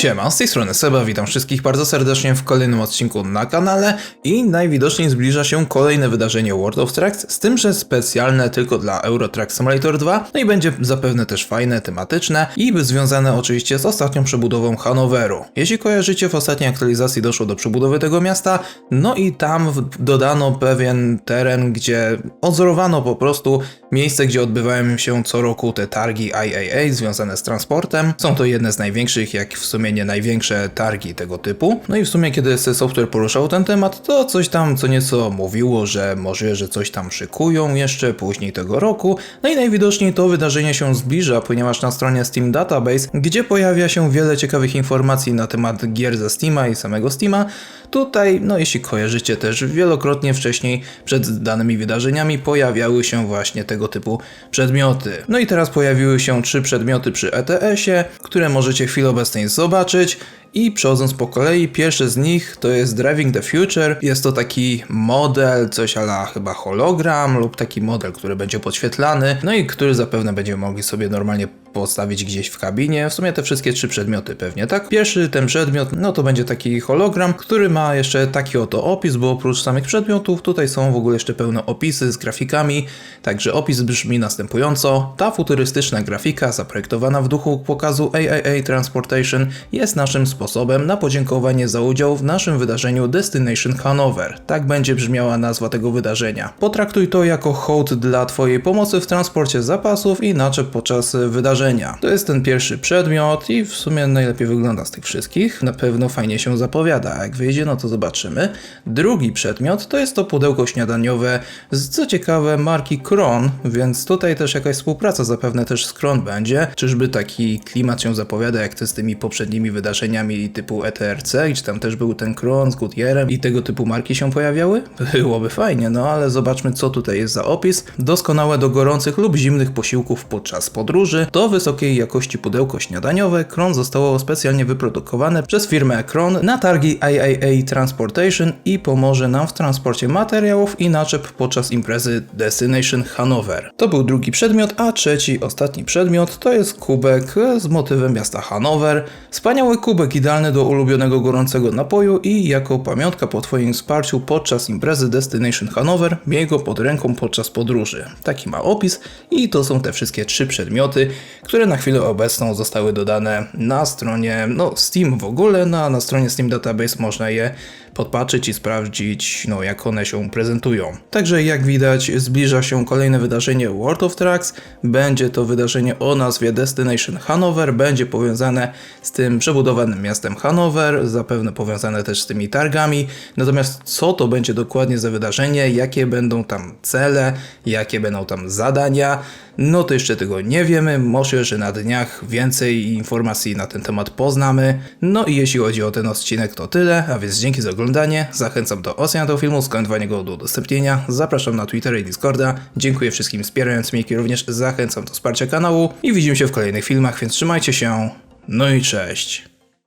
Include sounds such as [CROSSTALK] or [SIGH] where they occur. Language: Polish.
Siema, z tej strony Seba, witam wszystkich bardzo serdecznie w kolejnym odcinku na kanale i najwidoczniej zbliża się kolejne wydarzenie World of Tracks, z tym, że specjalne tylko dla Euro Simulator 2, no i będzie zapewne też fajne, tematyczne i związane oczywiście z ostatnią przebudową Hanoweru. Jeśli kojarzycie, w ostatniej aktualizacji doszło do przebudowy tego miasta, no i tam dodano pewien teren, gdzie odzorowano po prostu miejsce, gdzie odbywają się co roku te targi IAA związane z transportem. Są to jedne z największych, jak w sumie największe targi tego typu. No i w sumie, kiedy SC Software poruszał ten temat, to coś tam co nieco mówiło, że może, że coś tam szykują jeszcze później tego roku. No i najwidoczniej to wydarzenie się zbliża, ponieważ na stronie Steam Database, gdzie pojawia się wiele ciekawych informacji na temat gier ze Steama i samego Steama, Tutaj, no jeśli kojarzycie też, wielokrotnie wcześniej przed danymi wydarzeniami pojawiały się właśnie tego typu przedmioty. No i teraz pojawiły się trzy przedmioty przy ETS-ie, które możecie w chwili obecnej zobaczyć zaznaczyć i przechodząc po kolei, pierwszy z nich to jest Driving the Future. Jest to taki model, coś ala chyba hologram lub taki model, który będzie podświetlany, no i który zapewne będziemy mogli sobie normalnie postawić gdzieś w kabinie. W sumie te wszystkie trzy przedmioty pewnie, tak? Pierwszy ten przedmiot, no to będzie taki hologram, który ma jeszcze taki oto opis, bo oprócz samych przedmiotów tutaj są w ogóle jeszcze pełne opisy z grafikami. Także opis brzmi następująco. Ta futurystyczna grafika, zaprojektowana w duchu pokazu AAA Transportation, jest naszym na podziękowanie za udział w naszym wydarzeniu Destination Hanover. Tak będzie brzmiała nazwa tego wydarzenia. Potraktuj to jako hołd dla Twojej pomocy w transporcie zapasów i naczep podczas wydarzenia. To jest ten pierwszy przedmiot i w sumie najlepiej wygląda z tych wszystkich. Na pewno fajnie się zapowiada, a jak wyjdzie, no to zobaczymy. Drugi przedmiot to jest to pudełko śniadaniowe z co ciekawe marki Kron, więc tutaj też jakaś współpraca zapewne też z Kron będzie. Czyżby taki klimat się zapowiada jak to z tymi poprzednimi wydarzeniami typu ETRC, gdzie tam też był ten Kron z Gutierrem i tego typu marki się pojawiały? [LAUGHS] Byłoby fajnie, no ale zobaczmy co tutaj jest za opis. Doskonałe do gorących lub zimnych posiłków podczas podróży. To wysokiej jakości pudełko śniadaniowe Kron zostało specjalnie wyprodukowane przez firmę Kron na targi IAA Transportation i pomoże nam w transporcie materiałów i naczep podczas imprezy Destination Hanover. To był drugi przedmiot, a trzeci, ostatni przedmiot to jest kubek z motywem miasta Hanower. Wspaniały kubek idealny do ulubionego gorącego napoju i jako pamiątka po Twoim wsparciu podczas imprezy Destination Hanover miej go pod ręką podczas podróży. Taki ma opis i to są te wszystkie trzy przedmioty, które na chwilę obecną zostały dodane na stronie no, Steam w ogóle, no, a na stronie Steam Database można je podpatrzeć i sprawdzić, no, jak one się prezentują. Także jak widać, zbliża się kolejne wydarzenie World of Trucks. Będzie to wydarzenie o nazwie Destination Hanover, będzie powiązane z tym przebudowanym miastem Hanover, zapewne powiązane też z tymi targami. Natomiast co to będzie dokładnie za wydarzenie, jakie będą tam cele, jakie będą tam zadania, no to jeszcze tego nie wiemy. Może, że na dniach więcej informacji na ten temat poznamy. No i jeśli chodzi o ten odcinek, to tyle, a więc dzięki za oglądanie. Zachęcam do oceny tego filmu, skomentowania go do udostępnienia. Zapraszam na Twittera i Discorda. Dziękuję wszystkim wspierającym, jak i również zachęcam do wsparcia kanału. I widzimy się w kolejnych filmach, więc trzymajcie się. No i cześć.